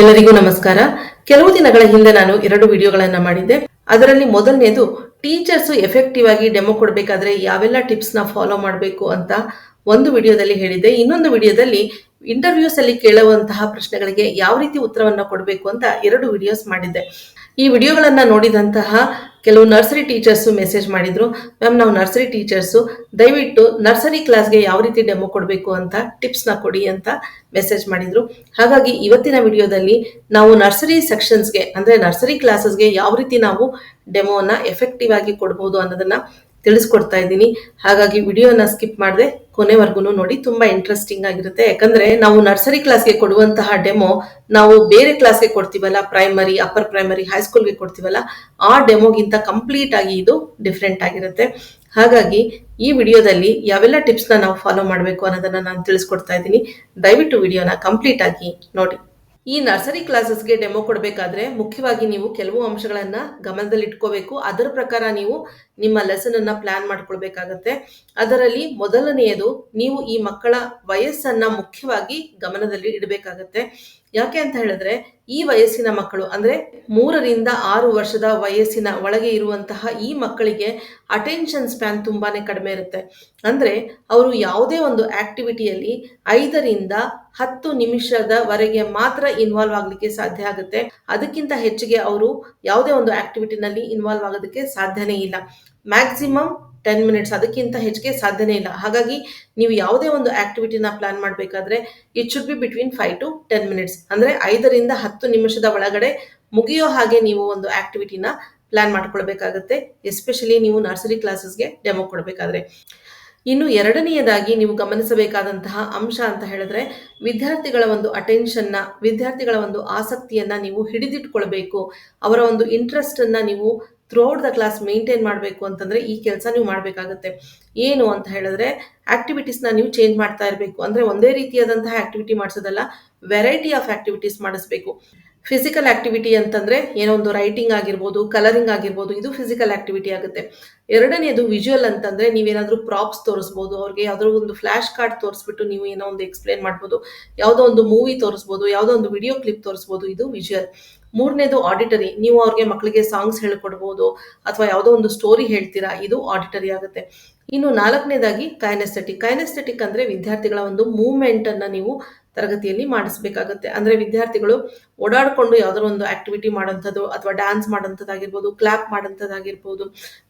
ಎಲ್ಲರಿಗೂ ನಮಸ್ಕಾರ. ಕೆಲವು ದಿನಗಳ ಹಿಂದೆ ನಾನು ಎರಡು ವಿಡಿಯೋಗಳನ್ನು ಮಾಡಿದ್ದೆ. ಅದರಲ್ಲಿ ಮೊದಲನೇದು ಟೀಚರ್ಸ್ ಎಫೆಕ್ಟಿವ್ ಆಗಿ ಡೆಮೋ ಕೊಡಬೇಕಾದ್ರೆ ಯಾವೆಲ್ಲ ಟಿಪ್ಸ್ನ ಫಾಲೋ ಮಾಡಬೇಕು ಅಂತ ಒಂದು ವಿಡಿಯೋದಲ್ಲಿ ಹೇಳಿದ್ದೆ. ಇನ್ನೊಂದು ವಿಡಿಯೋದಲ್ಲಿ ಇಂಟರ್ವ್ಯೂಸ್ ಅಲ್ಲಿ ಕೇಳುವಂತಹ ಪ್ರಶ್ನೆಗಳಿಗೆ ಯಾವ ರೀತಿ ಉತ್ತರವನ್ನ ಕೊಡಬೇಕು ಅಂತ ಎರಡು ವಿಡಿಯೋಸ್ ಮಾಡಿದ್ದೆ. ಈ ವಿಡಿಯೋಗಳನ್ನ ನೋಡಿದಂತಹ ಕೆಲವು ನರ್ಸರಿ ಟೀಚರ್ಸು ಮೆಸೇಜ್ ಮಾಡಿದ್ರು. ಮ್ಯಾಮ್ ನಾವು ನರ್ಸರಿ ಟೀಚರ್ಸು ದಯವಿಟ್ಟು ನರ್ಸರಿ ಕ್ಲಾಸ್ಗೆ ಯಾವ ರೀತಿ ಡೆಮೋ ಕೊಡಬೇಕು ಅಂತ ಟಿಪ್ಸ್ನ ಕೊಡಿ ಅಂತ ಮೆಸೇಜ್ ಮಾಡಿದ್ರು. ಹಾಗಾಗಿ ಇವತ್ತಿನ ವಿಡಿಯೋದಲ್ಲಿ ನಾವು ನರ್ಸರಿ ಸೆಕ್ಷನ್ಸ್ಗೆ ಅಂದರೆ ನರ್ಸರಿ ಕ್ಲಾಸಸ್ಗೆ ಯಾವ ರೀತಿ ನಾವು ಡೆಮೋನ ಎಫೆಕ್ಟಿವ್ ಆಗಿ ಕೊಡ್ಬೋದು ಅನ್ನೋದನ್ನ ತಿಳಿಸ್ಕೊಡ್ತಾ ಇದ್ದೀನಿ. ಹಾಗಾಗಿ ವಿಡಿಯೋನ ಸ್ಕಿಪ್ ಮಾಡದೆ ಕೊನೆವರೆಗೂ ನೋಡಿ ತುಂಬಾ ಇಂಟ್ರೆಸ್ಟಿಂಗ್ ಆಗಿರುತ್ತೆ. ಯಾಕಂದ್ರೆ ನಾವು ನರ್ಸರಿ ಕ್ಲಾಸ್ಗೆ ಕೊಡುವಂತಹ ಡೆಮೋ ನಾವು ಬೇರೆ ಕ್ಲಾಸ್ಗೆ ಕೊಡ್ತೀವಲ್ಲ ಪ್ರೈಮರಿ ಅಪ್ಪರ್ ಪ್ರೈಮರಿ ಹೈಸ್ಕೂಲ್ಗೆ ಕೊಡ್ತೀವಲ್ಲ, ಆ ಡೆಮೋಗಿಂತ ಕಂಪ್ಲೀಟ್ ಆಗಿ ಇದು ಡಿಫ್ರೆಂಟ್ ಆಗಿರುತ್ತೆ. ಹಾಗಾಗಿ ಈ ವಿಡಿಯೋದಲ್ಲಿ ಯಾವೆಲ್ಲ ಟಿಪ್ಸ್ನ ನಾವು ಫಾಲೋ ಮಾಡಬೇಕು ಅನ್ನೋದನ್ನ ನಾನು ತಿಳಿಸ್ಕೊಡ್ತಾ ಇದ್ದೀನಿ. ದಯವಿಟ್ಟು ವಿಡಿಯೋನ ಕಂಪ್ಲೀಟ್ ಆಗಿ ನೋಡಿ. ಈ ನರ್ಸರಿ ಕ್ಲಾಸಸ್ಗೆ ಡೆಮೋ ಕೊಡಬೇಕಾದ್ರೆ ಮುಖ್ಯವಾಗಿ ನೀವು ಕೆಲವು ಅಂಶಗಳನ್ನ ಗಮನದಲ್ಲಿ ಇಟ್ಕೋಬೇಕು ಅದರ ಪ್ರಕಾರ ನೀವು ನಿಮ್ಮ ಲೆಸನ್ ಅನ್ನ ಪ್ಲಾನ್ ಮಾಡ್ಕೊಳ್ಬೇಕಾಗತ್ತೆ. ಅದರಲ್ಲಿ ಮೊದಲನೆಯದು ನೀವು ಈ ಮಕ್ಕಳ ವಯಸ್ಸನ್ನ ಮುಖ್ಯವಾಗಿ ಗಮನದಲ್ಲಿ ಇಡಬೇಕಾಗತ್ತೆ. ಯಾಕೆ ಅಂತ ಹೇಳಿದ್ರೆ ಈ ವಯಸ್ಸಿನ ಮಕ್ಕಳು ಅಂದ್ರೆ ಮೂರರಿಂದ ಆರು ವರ್ಷದ ವಯಸ್ಸಿನ ಒಳಗೆ ಇರುವಂತಹ ಈ ಮಕ್ಕಳಿಗೆ ಅಟೆನ್ಷನ್ ಸ್ಪ್ಯಾನ್ ತುಂಬಾನೇ ಕಡಿಮೆ ಇರುತ್ತೆ. ಅಂದ್ರೆ ಅವರು ಯಾವುದೇ ಒಂದು ಆಕ್ಟಿವಿಟಿಯಲ್ಲಿ ಐದರಿಂದ ಹತ್ತು ನಿಮಿಷದವರೆಗೆ ಮಾತ್ರ ಇನ್ವಾಲ್ವ್ ಆಗ್ಲಿಕ್ಕೆ ಸಾಧ್ಯ ಆಗುತ್ತೆ. ಅದಕ್ಕಿಂತ ಹೆಚ್ಚಿಗೆ ಅವರು ಯಾವುದೇ ಒಂದು ಆಕ್ಟಿವಿಟಿನಲ್ಲಿ ಇನ್ವಾಲ್ವ್ ಆಗೋದಕ್ಕೆ ಸಾಧ್ಯನೇ ಇಲ್ಲ. ಮ್ಯಾಕ್ಸಿಮಮ್ ಟೆನ್ ಮಿನಿಟ್ಸ್ ಅದಕ್ಕಿಂತ ಹೆಚ್ಚಿಗೆ ಸಾಧ್ಯನೇ ಇಲ್ಲ. ಹಾಗಾಗಿ ನೀವು ಯಾವುದೇ ಒಂದು ಆಕ್ಟಿವಿಟಿನ ಪ್ಲಾನ್ ಮಾಡಬೇಕಾದ್ರೆ it should be between five to ten minutes ಅಂದ್ರೆ ಐದರಿಂದ ಹತ್ತು ನಿಮಿಷದ ಒಳಗಡೆ ಮುಗಿಯೋ ಹಾಗೆ ನೀವು ಒಂದು ಆಕ್ಟಿವಿಟಿನ ಪ್ಲಾನ್ ಮಾಡ್ಕೊಳ್ಬೇಕಾಗತ್ತೆ. ಎಸ್ಪೆಷಲಿ ನೀವು ನರ್ಸರಿ ಕ್ಲಾಸಸ್ಗೆ ಡೆಮೋ ಕೊಡಬೇಕಾದ್ರೆ. ಇನ್ನು ಎರಡನೆಯದಾಗಿ ನೀವು ಗಮನಿಸಬೇಕಾದಂತಹ ಅಂಶ ಅಂತ ಹೇಳಿದ್ರೆ ವಿದ್ಯಾರ್ಥಿಗಳ ಒಂದು ಅಟೆನ್ಷನ್ನ ವಿದ್ಯಾರ್ಥಿಗಳ ಒಂದು ಆಸಕ್ತಿಯನ್ನ ನೀವು ಹಿಡಿದಿಟ್ಕೊಳ್ಬೇಕು. ಅವರ ಒಂದು ಇಂಟ್ರೆಸ್ಟನ್ನು ನೀವು ಥ್ರೂಔಟ್ ದ ಕ್ಲಾಸ್ ಮೇಂಟೈನ್ ಮಾಡಬೇಕು ಅಂತಂದ್ರೆ ಈ ಕೆಲಸ ನೀವು ಮಾಡಬೇಕಾಗುತ್ತೆ. ಏನು ಅಂತ ಹೇಳಿದ್ರೆ ಆಕ್ಟಿವಿಟೀಸ್ನ ನೀವು ಚೇಂಜ್ ಮಾಡ್ತಾ ಇರಬೇಕು. ಅಂದ್ರೆ ಒಂದೇ ರೀತಿಯಾದಂತಹ ಆಕ್ಟಿವಿಟಿ ಮಾಡಿಸೋದಲ್ಲ ವೆರೈಟಿ ಆಫ್ ಆಕ್ಟಿವಿಟೀಸ್ ಮಾಡಿಸ್ಬೇಕು. ಫಿಸಿಕಲ್ ಆಕ್ಟಿವಿಟಿ ಅಂತಂದ್ರೆ ಏನೋ ಒಂದು ರೈಟಿಂಗ್ ಆಗಿರ್ಬೋದು ಕಲರಿಂಗ್ ಆಗಿರ್ಬೋದು, ಇದು ಫಿಸಿಕಲ್ ಆಕ್ಟಿವಿಟಿ ಆಗುತ್ತೆ. ಎರಡನೇದು ವಿಜುವಲ್ ಅಂತಂದ್ರೆ ನೀವೇನಾದರೂ ಪ್ರಾಪ್ಸ್ ತೋರಿಸ್ಬೋದು, ಅವ್ರಿಗೆ ಯಾವುದೋ ಒಂದು ಫ್ಲಾಶ್ ಕಾರ್ಡ್ ತೋರಿಸ್ಬಿಟ್ಟು ನೀವು ಏನೋ ಒಂದು ಎಕ್ಸ್ಪ್ಲೇನ್ ಮಾಡ್ಬೋದು, ಯಾವುದೋ ಒಂದು ಮೂವಿ ತೋರಿಸ್ಬೋದು, ಯಾವುದೋ ಒಂದು ವಿಡಿಯೋ ಕ್ಲಿಪ್ ತೋರಿಸ್ಬೋದು, ಇದು ವಿಜುವಲ್ ಮೂರನೇದು ಆಡಿಟರಿ ನೀವು ಅವ್ರಿಗೆ ಮಕ್ಕಳಿಗೆ ಸಾಂಗ್ಸ್ ಹೇಳ್ಕೊಡ್ಬೋದು ಅಥವಾ ಯಾವುದೋ ಒಂದು ಸ್ಟೋರಿ ಹೇಳ್ತೀರಾ, ಇದು ಆಡಿಟರಿ ಆಗುತ್ತೆ. ಇನ್ನು ನಾಲ್ಕನೇದಾಗಿ ಕೈನೆಸ್ಥೆಟಿಕ್ ಕೈನೆಸ್ಥೆಟಿಕ್ ಅಂದ್ರೆ ವಿದ್ಯಾರ್ಥಿಗಳ ಒಂದು ಮೂವ್ಮೆಂಟ್ ಅನ್ನ ನೀವು ತರಗತಿಯಲ್ಲಿ ಮಾಡಿಸ್ಬೇಕಾಗತ್ತೆ. ಅಂದ್ರೆ ವಿದ್ಯಾರ್ಥಿಗಳು ಓಡಾಡಿಕೊಂಡು ಯಾವುದೋ ಒಂದು ಆಕ್ಟಿವಿಟಿ ಮಾಡೋಂಥದ್ದು ಅಥವಾ ಡ್ಯಾನ್ಸ್ ಮಾಡೋಂಥದ್ದಾಗಿರ್ಬೋದು ಕ್ಲಾಪ್ ಮಾಡೋಂಥದ್ದಾಗಿರ್ಬೋದು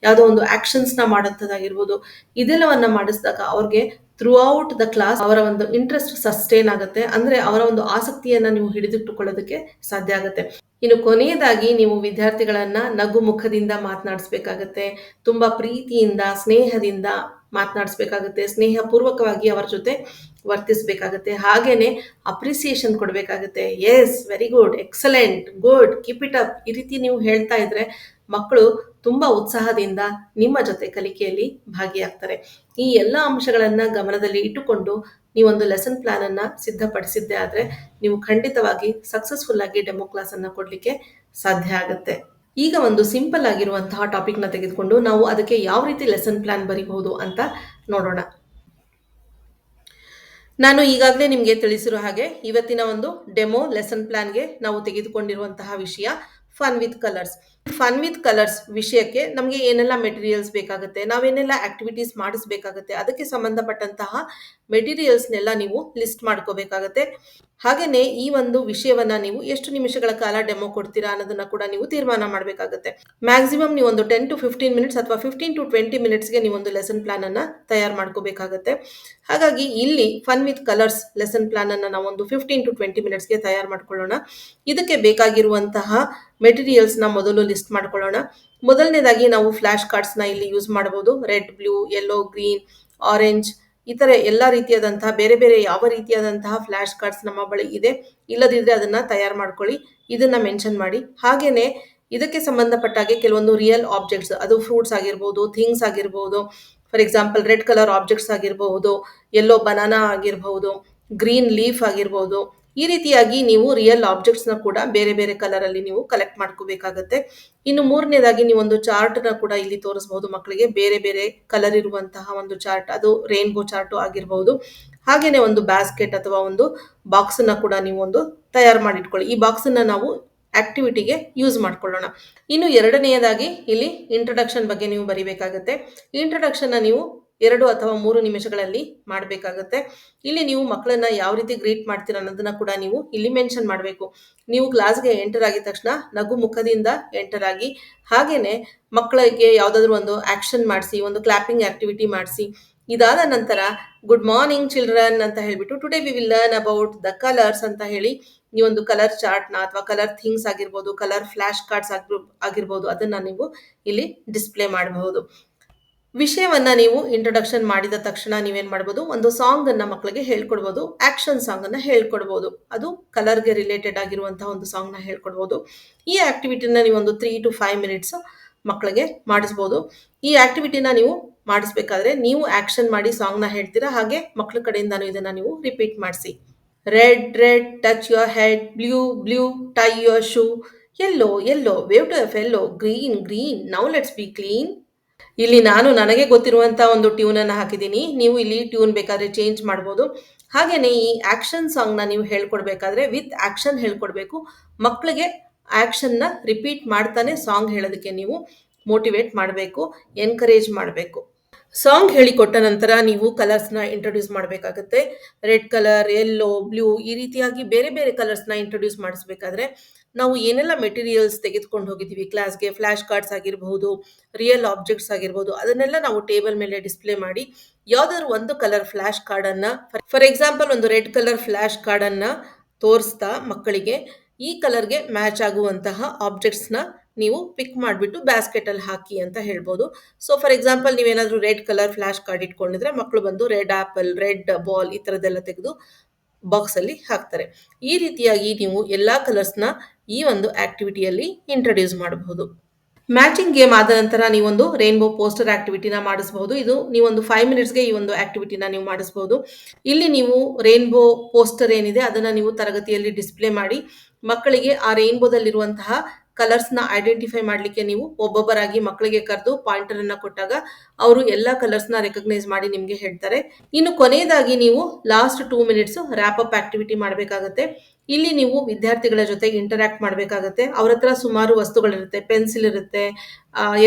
ಯಾವುದೋ ಒಂದು ಆಕ್ಷನ್ಸ್ನ ಮಾಡೋಂಥದ್ದಾಗಿರ್ಬೋದು ಇದೆಲ್ಲವನ್ನು ಮಾಡಿಸಿದಾಗ ಅವ್ರಿಗೆ ಥ್ರೂ ಔಟ್ ದ ಕ್ಲಾಸ್ ಅವರ ಒಂದು ಇಂಟ್ರೆಸ್ಟ್ ಸಸ್ಟೈನ್ ಆಗುತ್ತೆ. ಅಂದ್ರೆ ಅವರ ಒಂದು ಆಸಕ್ತಿಯನ್ನ ನೀವು ಹಿಡಿದಿಟ್ಟುಕೊಳ್ಳೋದಕ್ಕೆ ಸಾಧ್ಯ ಆಗುತ್ತೆ. ಇನ್ನು ಕೊನೆಯದಾಗಿ ನೀವು ವಿದ್ಯಾರ್ಥಿಗಳನ್ನು ನಗು ಮುಖದಿಂದ ಮಾತನಾಡಿಸ್ಬೇಕಾಗತ್ತೆ, ತುಂಬಾ ಪ್ರೀತಿಯಿಂದ, ಸ್ನೇಹದಿಂದ ಮಾತನಾಡಿಸ್ಬೇಕಾಗುತ್ತೆ, ಸ್ನೇಹಪೂರ್ವಕವಾಗಿ ಅವರ ಜೊತೆ ವರ್ತಿಸಬೇಕಾಗತ್ತೆ, ಹಾಗೇನೆ ಅಪ್ರಿಸಿಯೇಷನ್ ಕೊಡಬೇಕಾಗುತ್ತೆ. Yes very good excellent good keep it up ಈ ರೀತಿ ನೀವು ಹೇಳ್ತಾ ಇದ್ರೆ ಮಕ್ಕಳು ತುಂಬ ಉತ್ಸಾಹದಿಂದ ನಿಮ್ಮ ಜೊತೆ ಕಲಿಕೆಯಲ್ಲಿ ಭಾಗಿಯಾಗ್ತಾರೆ. ಈ ಎಲ್ಲ ಅಂಶಗಳನ್ನ ಗಮನದಲ್ಲಿ ಇಟ್ಟುಕೊಂಡು ನೀವೊಂದು ಲೆಸನ್ ಪ್ಲಾನ್ ಅನ್ನ ಸಿದ್ಧಪಡಿಸಿದ್ದೆ ಆದ್ರೆ ನೀವು ಖಂಡಿತವಾಗಿ ಸಕ್ಸಸ್ಫುಲ್ ಆಗಿ ಡೆಮೋ ಕ್ಲಾಸ್ ಅನ್ನ ಕೊಡ್ಲಿಕ್ಕೆ ಸಾಧ್ಯ ಆಗುತ್ತೆ. ಈಗ ಒಂದು ಸಿಂಪಲ್ ಆಗಿರುವಂತಹ ಟಾಪಿಕ್ನ ತೆಗೆದುಕೊಂಡು ನಾವು ಅದಕ್ಕೆ ಯಾವ ರೀತಿ ಲೆಸನ್ ಪ್ಲಾನ್ ಬರಿಬಹುದು ಅಂತ ನೋಡೋಣ. ನಾನು ಈಗಾಗಲೇ ನಿಮಗೆ ತಿಳಿಸಿರೋ ಹಾಗೆ ಇವತ್ತಿನ ಒಂದು ಡೆಮೋ ಲೆಸನ್ ಪ್ಲಾನ್ಗೆ ನಾವು ತೆಗೆದುಕೊಂಡಿರುವಂತಹ ವಿಷಯ fun with colours fun with colours ವಿಷಯಕ್ಕೆ ನಮಗೆ ಏನೆಲ್ಲ ಮೆಟೀರಿಯಲ್ಸ್ ಬೇಕಾಗುತ್ತೆ, ನಾವೇನೆಲ್ಲ ಆಕ್ಟಿವಿಟೀಸ್ ಮಾಡಿಸ್ಬೇಕಾಗುತ್ತೆ, ಅದಕ್ಕೆ ಸಂಬಂಧಪಟ್ಟಂತಹ ಮೆಟೀರಿಯಲ್ಸ್ನೆಲ್ಲ ನೀವು ಲಿಸ್ಟ್ ಮಾಡ್ಕೋಬೇಕಾಗತ್ತೆ. ಹಾಗೇನೆ ಈ ಒಂದು ವಿಷಯವನ್ನ ನೀವು ಎಷ್ಟು ನಿಮಿಷಗಳ ಕಾಲ ಡೆಮೋ ಕೊಡ್ತೀರಾ ಅನ್ನೋದನ್ನ ಕೂಡ ನೀವು ತೀರ್ಮಾನ ಮಾಡಬೇಕಾಗುತ್ತೆ. ಮ್ಯಾಕ್ಸಿಮಮ್ ನೀವು ಒಂದು ಟೆನ್ ಟು ಫಿಫ್ಟೀನ್ ಮಿನಿಟ್ಸ್ ಅಥವಾ ಫಿಫ್ಟೀನ್ ಟು ಟ್ವೆಂಟಿ ಮಿನಿಟ್ಸ್ಗೆ ನೀವೊಂದು ಲೆಸನ್ ಪ್ಲಾನ್ ಅನ್ನ ತಯಾರು ಮಾಡ್ಕೋಬೇಕಾಗತ್ತೆ. ಹಾಗಾಗಿ ಇಲ್ಲಿ ಫನ್ ವಿತ್ ಕಲರ್ಸ್ ಲೆಸನ್ ನಾವು ಒಂದು ಫಿಫ್ಟೀನ್ ಟು ಟ್ವೆಂಟಿ ಮಿನಿಟ್ಸ್ಗೆ ತಯಾರು ಮಾಡ್ಕೊಳ್ಳೋಣ. ಇದಕ್ಕೆ ಬೇಕಾಗಿರುವಂತಹ ಮೆಟೀರಿಯಲ್ಸ್ನ ಮೊದಲು ಲಿಸ್ಟ್ ಮಾಡ್ಕೊಳ್ಳೋಣ. ಮೊದಲನೇದಾಗಿ ನಾವು ಫ್ಲಾಶ್ ಕಾರ್ಡ್ಸ್ನ ಇಲ್ಲಿ ಯೂಸ್ ಮಾಡಬಹುದು. Red blue yellow green orange ಇತರೆ ಎಲ್ಲ ರೀತಿಯಾದಂತಹ, ಬೇರೆ ಬೇರೆ ಯಾವ ರೀತಿಯಾದಂತಹ ಫ್ಲಾಶ್ ಕಾರ್ಡ್ಸ್ ನಮ್ಮ ಬಳಿ ಇದೆ. ಇಲ್ಲದಿದ್ರೆ ಅದನ್ನ ತಯಾರು ಮಾಡ್ಕೊಳ್ಳಿ. ಇದನ್ನ ಮೆನ್ಷನ್ ಮಾಡಿ. ಹಾಗೇನೆ ಇದಕ್ಕೆ ಸಂಬಂಧಪಟ್ಟಾಗೆ ಕೆಲವೊಂದು ರಿಯಲ್ ಆಬ್ಜೆಕ್ಟ್ಸ್ ಅದು ಫ್ರೂಟ್ಸ್ ಆಗಿರ್ಬೋದು ಥಿಂಗ್ಸ್ ಆಗಿರ್ಬೋದು for example red colour objects ಆಗಿರಬಹುದು ಯೆಲ್ಲೋ ಬನಾನಾ ಆಗಿರಬಹುದು ಗ್ರೀನ್ ಲೀಫ್ ಆಗಿರ್ಬೋದು ಈ ರೀತಿಯಾಗಿ ನೀವು ರಿಯಲ್ ಆಬ್ಜೆಕ್ಟ್ಸ್ನ ಕೂಡ ಬೇರೆ ಬೇರೆ ಕಲರಲ್ಲಿ ನೀವು ಕಲೆಕ್ಟ್ ಮಾಡ್ಕೋಬೇಕಾಗತ್ತೆ. ಇನ್ನು ಮೂರನೇದಾಗಿ ನೀವು ಒಂದು ಚಾರ್ಟ್ನ ಕೂಡ ಇಲ್ಲಿ ತೋರಿಸಬಹುದು ಮಕ್ಕಳಿಗೆ. ಬೇರೆ ಬೇರೆ ಕಲರ್ ಇರುವಂತಹ ಒಂದು ಚಾರ್ಟ್ ಅದು ರೈನ್ಬೋ ಚಾರ್ಟು ಆಗಿರಬಹುದು. ಹಾಗೇನೆ ಒಂದು ಬ್ಯಾಸ್ಕೆಟ್ ಅಥವಾ ಒಂದು ಬಾಕ್ಸ್ ಅನ್ನ ಕೂಡ ನೀವು ಒಂದು ತಯಾರು ಮಾಡಿಟ್ಕೊಳ್ಳಿ. ಈ ಬಾಕ್ಸ್ ಅನ್ನ ನಾವು ಆಕ್ಟಿವಿಟಿಗೆ ಯೂಸ್ ಮಾಡ್ಕೊಳ್ಳೋಣ. ಇನ್ನು ಎರಡನೆಯದಾಗಿ ಇಲ್ಲಿ ಇಂಟ್ರಡಕ್ಷನ್ ಬಗ್ಗೆ ನೀವು ಬರಿಬೇಕಾಗುತ್ತೆ. ಇಂಟ್ರಡಕ್ಷನ್ನ ನೀವು ಎರಡು ಅಥವಾ ಮೂರು ನಿಮಿಷಗಳಲ್ಲಿ ಮಾಡಬೇಕಾಗುತ್ತೆ. ಇಲ್ಲಿ ನೀವು ಮಕ್ಕಳನ್ನ ಯಾವ ರೀತಿ ಗ್ರೀಟ್ ಮಾಡ್ತೀರ ಅನ್ನೋದನ್ನ ಕೂಡ ನೀವು ಇಲ್ಲಿ ಮೆನ್ಷನ್ ಮಾಡಬೇಕು. ನೀವು ಕ್ಲಾಸ್ಗೆ ಎಂಟರ್ ಆಗಿದ ತಕ್ಷಣ ನಗು ಮುಖದಿಂದ ಎಂಟರ್ ಆಗಿ, ಹಾಗೇನೆ ಮಕ್ಕಳಿಗೆ ಯಾವುದಾದ್ರೂ ಒಂದು ಆಕ್ಷನ್ ಮಾಡಿಸಿ, ಒಂದು ಕ್ಲಾಪಿಂಗ್ ಆಕ್ಟಿವಿಟಿ ಮಾಡಿಸಿ, ಇದಾದ ನಂತರ ಗುಡ್ ಮಾರ್ನಿಂಗ್ ಚಿಲ್ಡ್ರನ್ ಅಂತ ಹೇಳ್ಬಿಟ್ಟು today we will learn about the colours ಅಂತ ಹೇಳಿ ನೀವೊಂದು ಕಲರ್ ಚಾರ್ಟ್ನ ಅಥವಾ ಕಲರ್ ಥಿಂಗ್ಸ್ ಆಗಿರ್ಬೋದು ಕಲರ್ ಫ್ಲಾಶ್ ಕಾರ್ಡ್ಸ್ ಆಗಿರ್ಬೋದು, ಅದನ್ನ ನೀವು ಇಲ್ಲಿ ಡಿಸ್ಪ್ಲೇ ಮಾಡಬಹುದು. ವಿಷಯವನ್ನ ನೀವು ಇಂಟ್ರೊಡಕ್ಷನ್ ಮಾಡಿದ ತಕ್ಷಣ ನೀವೇನ್ ಮಾಡ್ಬೋದು? ಒಂದು ಸಾಂಗ್ ಅನ್ನ ಮಕ್ಕಳಿಗೆ ಹೇಳ್ಕೊಡ್ಬೋದು. ಆಕ್ಷನ್ ಸಾಂಗ್ ಅನ್ನ ಹೇಳ್ಕೊಡ್ಬೋದು. ಅದು ಕಲರ್ಗೆ ರಿಲೇಟೆಡ್ ಆಗಿರುವಂತಹ ಒಂದು ಸಾಂಗ್ನ ಹೇಳ್ಕೊಡ್ಬೋದು. ಈ ಆಕ್ಟಿವಿಟಿನ ನೀವು ಒಂದು ತ್ರೀ ಟು ಫೈವ್ ಮಿನಿಟ್ಸ್ ಮಕ್ಕಳಿಗೆ ಮಾಡಿಸ್ಬೋದು. ಈ ಆಕ್ಟಿವಿಟಿನ ನೀವು ಮಾಡಿಸ್ಬೇಕಾದ್ರೆ ನೀವು ಆಕ್ಷನ್ ಮಾಡಿ ಸಾಂಗ್ನ ಹೇಳ್ತೀರಾ? ಹಾಗೆ ಮಕ್ಕಳ ಕಡೆಯಿಂದಾನು ಇದನ್ನ ನೀವು ರಿಪೀಟ್ ಮಾಡಿಸಿ. Red red touch your head blue blue tie your shoe yellow yellow wave to fellow green green now let's be clean ಇಲ್ಲಿ ನಾನು ನನಗೆ ಗೊತ್ತಿರುವಂತ ಒಂದು ಟ್ಯೂನ್ ಅನ್ನು ಹಾಕಿದ್ದೀನಿ. ನೀವು ಇಲ್ಲಿ ಟ್ಯೂನ್ ಬೇಕಾದ್ರೆ ಚೇಂಜ್ ಮಾಡ್ಬೋದು. ಹಾಗೇನೆ ಈ ಆಕ್ಷನ್ ಸಾಂಗ್ನ ನೀವು ಹೇಳ್ಕೊಡ್ಬೇಕಾದ್ರೆ ವಿತ್ ಆಕ್ಷನ್ ಹೇಳ್ಕೊಡ್ಬೇಕು. ಮಕ್ಕಳಿಗೆ ಆಕ್ಷನ್ನ ರಿಪೀಟ್ ಮಾಡ್ತಾನೆ ಸಾಂಗ್ ಹೇಳೋದಕ್ಕೆ ನೀವು ಮೋಟಿವೇಟ್ ಮಾಡಬೇಕು ಎನ್ಕರೇಜ್ ಮಾಡಬೇಕು. ಸಾಂಗ್ ಹೇಳಿಕೊಟ್ಟ ನಂತರ ನೀವು ಕಲರ್ಸ್ನ ಇಂಟ್ರೊಡ್ಯೂಸ್ ಮಾಡಬೇಕಾಗುತ್ತೆ. ರೆಡ್ ಕಲರ್ ಯೆಲ್ಲೋ ಬ್ಲೂ ಈ ರೀತಿಯಾಗಿ ಬೇರೆ ಬೇರೆ ಕಲರ್ಸ್ನ ಇಂಟ್ರೊಡ್ಯೂಸ್ ಮಾಡಿಸ್ಬೇಕಾದ್ರೆ ನಾವು ಏನೆಲ್ಲ ಮೆಟೀರಿಯಲ್ಸ್ ತೆಗೆದುಕೊಂಡು ಹೋಗಿದ್ದೀವಿ? ಕ್ಲಾಸ್ಗೆ ಫ್ಲಾಶ್ ಕಾರ್ಡ್ಸ್ ಆಗಿರಬಹುದು ರಿಯಲ್ ಆಬ್ಜೆಕ್ಟ್ಸ್ ಆಗಿರ್ಬೋದು, ಅದನ್ನೆಲ್ಲ ನಾವು ಟೇಬಲ್ ಮೇಲೆ ಡಿಸ್ಪ್ಲೇ ಮಾಡಿ ಯಾವ್ದಾದ್ರು ಒಂದು ಕಲರ್ ಫ್ಲಾಶ್ ಕಾರ್ಡನ್ನು ಫಾರ್ ಎಕ್ಸಾಂಪಲ್ ಒಂದು ರೆಡ್ ಕಲರ್ ಫ್ಲಾಶ್ ಕಾರ್ಡನ್ನು ತೋರಿಸ್ತಾ ಮಕ್ಕಳಿಗೆ ಈ ಕಲರ್ಗೆ ಮ್ಯಾಚ್ ಆಗುವಂತಹ ಆಬ್ಜೆಕ್ಟ್ಸ್ನ ನೀವು ಪಿಕ್ ಮಾಡಿಬಿಟ್ಟು ಬ್ಯಾಸ್ಕೆಟಲ್ಲಿ ಹಾಕಿ ಅಂತ ಹೇಳ್ಬೋದು. ಸೊ ಫಾರ್ ಎಕ್ಸಾಂಪಲ್ ನೀವೇನಾದರೂ ರೆಡ್ ಕಲರ್ ಫ್ಲಾಶ್ ಕಾರ್ಡ್ ಇಟ್ಕೊಂಡಿದ್ರೆ ಮಕ್ಕಳು ಬಂದು ರೆಡ್ ಆ್ಯಪಲ್ ರೆಡ್ ಬಾಲ್ ಈ ಥರದ್ದೆಲ್ಲ ತೆಗೆದು ಬಾಕ್ಸಲ್ಲಿ ಹಾಕ್ತಾರೆ. ಈ ರೀತಿಯಾಗಿ ನೀವು ಎಲ್ಲ ಕಲರ್ಸ್ನ ಈ ಒಂದು ಆ್ಯಕ್ಟಿವಿಟಿಯಲ್ಲಿ ಇಂಟ್ರಡ್ಯೂಸ್ ಮಾಡಬಹುದು. ಮ್ಯಾಚಿಂಗ್ ಗೇಮ್ ಆದ ನಂತರ ನೀವೊಂದು ರೈನ್ಬೋ ಪೋಸ್ಟರ್ ಆಕ್ಟಿವಿಟಿನ ಮಾಡಿಸಬಹುದು. ಇದು ನೀವೊಂದು ಫೈವ್ ಮಿನಿಟ್ಸ್ಗೆ ಈ ಒಂದು ಆಕ್ಟಿವಿಟಿನ ನೀವು ಮಾಡಿಸಬಹುದು. ಇಲ್ಲಿ ನೀವು ರೈನ್ಬೋ ಪೋಸ್ಟರ್ ಏನಿದೆ ಅದನ್ನು ನೀವು ತರಗತಿಯಲ್ಲಿ ಡಿಸ್ಪ್ಲೇ ಮಾಡಿ ಮಕ್ಕಳಿಗೆ ಆ ರೈನ್ಬೋದಲ್ಲಿರುವಂತಹ ಕಲರ್ಸ್ನ ಐಡೆಂಟಿಫೈ ಮಾಡಲಿಕ್ಕೆ ನೀವು ಒಬ್ಬೊಬ್ಬರಾಗಿ ಮಕ್ಕಳಿಗೆ ಕರೆದು ಪಾಯಿಂಟರ್ ಅನ್ನ ಕೊಟ್ಟಾಗ ಅವರು ಎಲ್ಲ ಕಲರ್ಸ್ನ ರೆಕಗ್ನೈಸ್ ಮಾಡಿ ನಿಮಗೆ ಹೇಳ್ತಾರೆ. ಇನ್ನು ಕೊನೆಯದಾಗಿ ನೀವು last two minutes wrap up activity ಮಾಡಬೇಕಾಗುತ್ತೆ. ಇಲ್ಲಿ ನೀವು ವಿದ್ಯಾರ್ಥಿಗಳ ಜೊತೆಗೆ ಇಂಟರಾಕ್ಟ್ ಮಾಡಬೇಕಾಗತ್ತೆ. ಅವ್ರ ಹತ್ರ ಸುಮಾರು ವಸ್ತುಗಳಿರುತ್ತೆ. ಪೆನ್ಸಿಲ್ ಇರುತ್ತೆ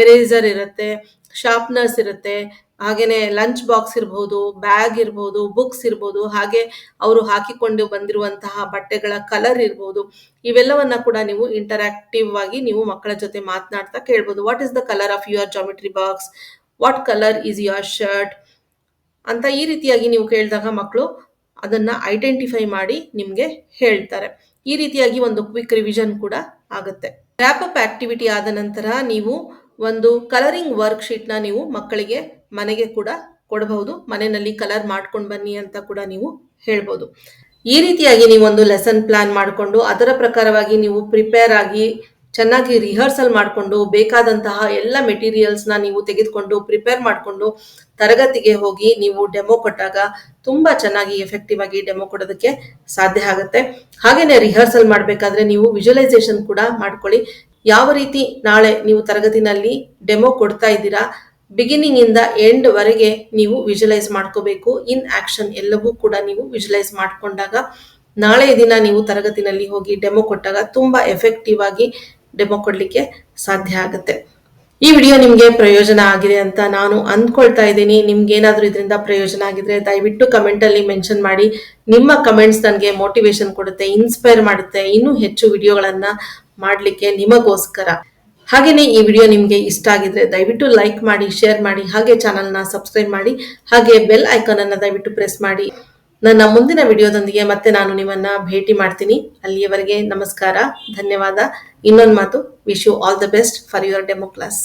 ಎರೇಸರ್ ಇರುತ್ತೆ ಶಾರ್ಪ್ನರ್ಸ್ ಇರುತ್ತೆ. ಹಾಗೇನೆ ಲಂಚ್ ಬಾಕ್ಸ್ ಇರ್ಬೋದು ಬ್ಯಾಗ್ ಇರ್ಬೋದು ಬುಕ್ಸ್ ಇರ್ಬೋದು. ಹಾಗೆ ಅವರು ಹಾಕಿಕೊಂಡು ಬಂದಿರುವಂತಹ ಬಟ್ಟೆಗಳ ಕಲರ್ ಇರ್ಬೋದು. ಇವೆಲ್ಲವನ್ನ ಕೂಡ ನೀವು ಇಂಟರಾಕ್ಟಿವ್ ಆಗಿ ನೀವು ಮಕ್ಕಳ ಜೊತೆ ಮಾತನಾಡ್ತಾ ಕೇಳ್ಬೋದು. What is the colour of your geometry box what colour is your shirt ಅಂತ ಈ ರೀತಿಯಾಗಿ ನೀವು ಕೇಳಿದಾಗ ಮಕ್ಕಳು ಅದನ್ನ ಐಡೆಂಟಿಫೈ ಮಾಡಿ ನಿಮಗೆ ಹೇಳ್ತಾರೆ. ಈ ರೀತಿಯಾಗಿ ಒಂದು ಕ್ವಿಕ್ ರಿವಿಷನ್ ಕೂಡ ಆಗುತ್ತೆ. ರ್ಯಾಪ್ ಅಪ್ ಆಕ್ಟಿವಿಟಿ ಆದ ನಂತರ ನೀವು ಒಂದು ಕಲರಿಂಗ್ ವರ್ಕ್ ಶೀಟ್ನ ನೀವು ಮಕ್ಕಳಿಗೆ ಮನೆಗೆ ಕೂಡ ಕೊಡಬಹುದು. ಮನೆಯಲ್ಲಿ ಕಲರ್ ಮಾಡ್ಕೊಂಡು ಬನ್ನಿ ಅಂತ ಕೂಡ ನೀವು ಹೇಳ್ಬೋದು. ಈ ರೀತಿಯಾಗಿ ನೀವು ಒಂದು ಲೆಸನ್ ಪ್ಲಾನ್ ಮಾಡಿಕೊಂಡು ಅದರ ಪ್ರಕಾರವಾಗಿ ನೀವು ಪ್ರಿಪೇರ್ ಆಗಿ ಚೆನ್ನಾಗಿ ರಿಹರ್ಸಲ್ ಮಾಡಿಕೊಂಡು, ಬೇಕಾದಂತಹ ಎಲ್ಲ ಮೆಟೀರಿಯಲ್ಸ್ನ ನೀವು ತೆಗೆದುಕೊಂಡು ಪ್ರಿಪೇರ್ ಮಾಡಿಕೊಂಡು ತರಗತಿಗೆ ಹೋಗಿ ನೀವು ಡೆಮೋ ಕೊಟ್ಟಾಗ ತುಂಬ ಚೆನ್ನಾಗಿ ಎಫೆಕ್ಟಿವ್ ಆಗಿ ಡೆಮೋ ಕೊಡೋದಕ್ಕೆ ಸಾಧ್ಯ ಆಗುತ್ತೆ. ಹಾಗೇನೆ ರಿಹರ್ಸಲ್ ಮಾಡಬೇಕಾದ್ರೆ ನೀವು ವಿಜುವಲೈಸೇಷನ್ ಕೂಡ ಮಾಡ್ಕೊಳ್ಳಿ. ಯಾವ ರೀತಿ ನಾಳೆ ನೀವು ತರಗತಿನಲ್ಲಿ ಡೆಮೋ ಕೊಡ್ತಾ ಇದ್ದೀರಾ ಬಿಗಿನಿಂಗ್ ಇಂದ ಎಂಡ್ ವರೆಗೆ ನೀವು ವಿಜುವಲೈಸ್ ಮಾಡ್ಕೋಬೇಕು ಇನ್ ಆಕ್ಷನ್ ಎಲ್ಲವೂ ಕೂಡ ನೀವು ವಿಜುವಲೈಸ್ ಮಾಡ್ಕೊಂಡಾಗ ನಾಳೆ ದಿನ ನೀವು ತರಗತಿನಲ್ಲಿ ಹೋಗಿ ಡೆಮೋ ಕೊಟ್ಟಾಗ ತುಂಬಾ ಎಫೆಕ್ಟಿವ್ ಆಗಿ ಡೆಮೋ ಕೊಡ್ಲಿಕ್ಕೆ ಸಾಧ್ಯ ಆಗುತ್ತೆ. ಈ ವಿಡಿಯೋ ನಿಮಗೆ ಪ್ರಯೋಜನ ಆಗಿದೆ ಅಂತ ನಾನು ಅಂದ್ಕೊಳ್ತಾ ಇದ್ದೀನಿ. ನಿಮ್ಗೆ ಏನಾದರೂ ಇದರಿಂದ ಪ್ರಯೋಜನ ಆಗಿದ್ರೆ ದಯವಿಟ್ಟು ಕಮೆಂಟಲ್ಲಿ ಮೆನ್ಷನ್ ಮಾಡಿ. ನಿಮ್ಮ ಕಮೆಂಟ್ಸ್ ನನಗೆ ಮೋಟಿವೇಶನ್ ಕೊಡುತ್ತೆ ಇನ್ಸ್ಪೈರ್ ಮಾಡುತ್ತೆ. ಇನ್ನೂ ಹೆಚ್ಚು ವಿಡಿಯೋಗಳನ್ನ ಮಾಡಲಿಕ್ಕೆ ನಿಮಗೋಸ್ಕರ. ಹಾಗೇನೆ ಈ ವಿಡಿಯೋ ನಿಮಗೆ ಇಷ್ಟ ಆಗಿದ್ರೆ ದಯವಿಟ್ಟು ಲೈಕ್ ಮಾಡಿ ಶೇರ್ ಮಾಡಿ, ಹಾಗೆ ಚಾನಲ್ನ ಸಬ್ಸ್ಕ್ರೈಬ್ ಮಾಡಿ. ಹಾಗೆ ಬೆಲ್ ಐಕಾನ್ ಅನ್ನ ದಯವಿಟ್ಟು ಪ್ರೆಸ್ ಮಾಡಿ. ನನ್ನ ಮುಂದಿನ ವಿಡಿಯೋದೊಂದಿಗೆ ಮತ್ತೆ ನಾನು ನಿಮ್ಮನ್ನ ಭೇಟಿ ಮಾಡ್ತೀನಿ. ಅಲ್ಲಿಯವರೆಗೆ ನಮಸ್ಕಾರ, ಧನ್ಯವಾದ. ಇನ್ನೊಂದು ಮಾತು wish you all the best for your demo class